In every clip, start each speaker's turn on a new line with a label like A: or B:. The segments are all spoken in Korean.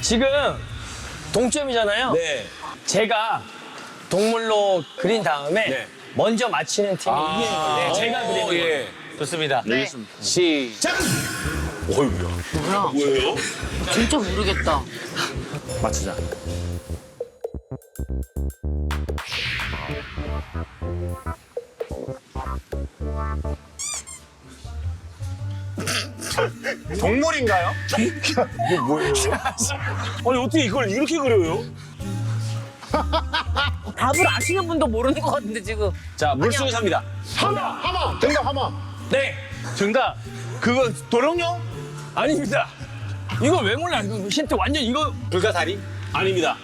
A: 지금 동점이잖아요.
B: 네.
A: 제가 동물로 그린 다음에
B: 네.
A: 먼저 맞히는 팀이 이기는 건데 제가 그리는
B: 오,
A: 거예요.
B: 예.
A: 좋습니다.
C: 네.
B: 시작. 어이구야.
C: 뭐야?
B: 뭐예요?
C: 진짜 모르겠다.
B: 맞추자.
D: 동물인가요?
B: 이거 뭐예요? 아니 어떻게 이걸 이렇게 그려요?
C: 답을 아시는 분도 모르는 것 같은데 지금.
B: 자 물속에 삽니다.
D: 하마, 하마. 정답 하마.
A: 네.
B: 정답. 그거 도롱뇽?
A: 아닙니다. 이거 왜 몰라? 이거 힌트 완전 이거
B: 불가사리? 아닙니다.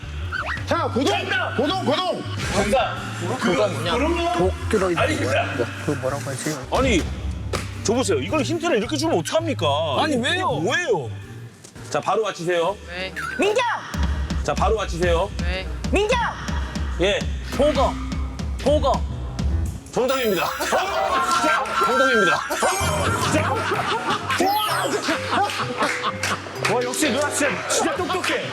D: 자, 고동. 고동, 고동.
B: 정답. 그거 도롱뇽? 아닙니다.
A: 그 뭐라고 하지?
B: 아니 저 보세요. 이걸 힌트를 이렇게 주면 어떡합니까?
A: 아니, 왜요?
B: 뭐예요? 자 바로 맞히세요.
C: 왜? 민경!
B: 자 바로 맞히세요.
C: 왜? 민경!
B: 예.
C: 보거. 보거.
B: 정답입니다. 정답입니다. 와 역시 누나 진짜 진짜 똑똑해.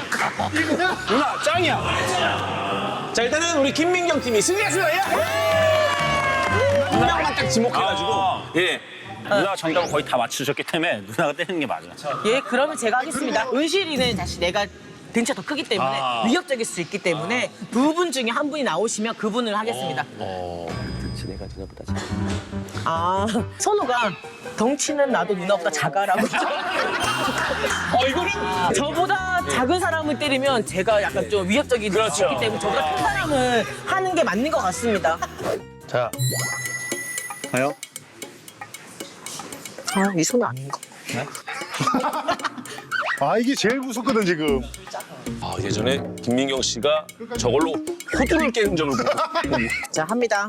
B: 누나 짱이야. 자 일단은 우리 김민경 팀이 승리했습니다. 예. 김명만 딱 지목해가지고 예.
E: 누나가 정답을 거의 다 맞추셨기 때문에 누나가 때리는 게 맞아.
C: 예, 그러면 제가 하겠습니다. 은실이는 사실 내가 등차 더 크기 때문에
E: 아.
C: 위협적일 수 있기 때문에 두 분 중에 한 분이 나오시면 그분을 하겠습니다. 아, 선우가 덩치는 나도 누나보다 작아라고.
B: 어 이거는
C: 저보다 작은 사람을 때리면 제가 약간 좀 위협적이
B: 그렇죠.
C: 기 때문에 저보다 큰 사람을 하는 게 맞는 것 같습니다.
A: 자,
E: 가요?
C: 아, 이 손은 아닌가?
D: 아, 이게 제일 무섭거든, 지금.
B: 아, 예전에 김민경 씨가 저걸로 호두를 깨는 적을 보고
C: 자, 합니다.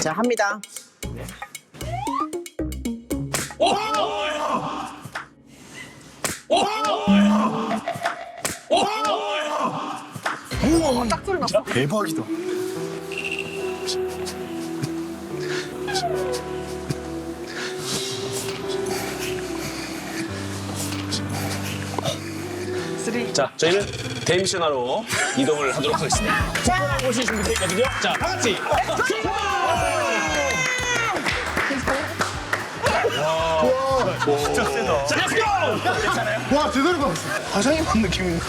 C: 자, 합니다.
D: 대박이다.
B: 자, 저희는 데미션하러 이동을 하도록 하겠습니다. 자, 오실 준비되거든요. 자, 다 같이.
D: 와, 제대로 봤어. 화장이 만 느낌인데.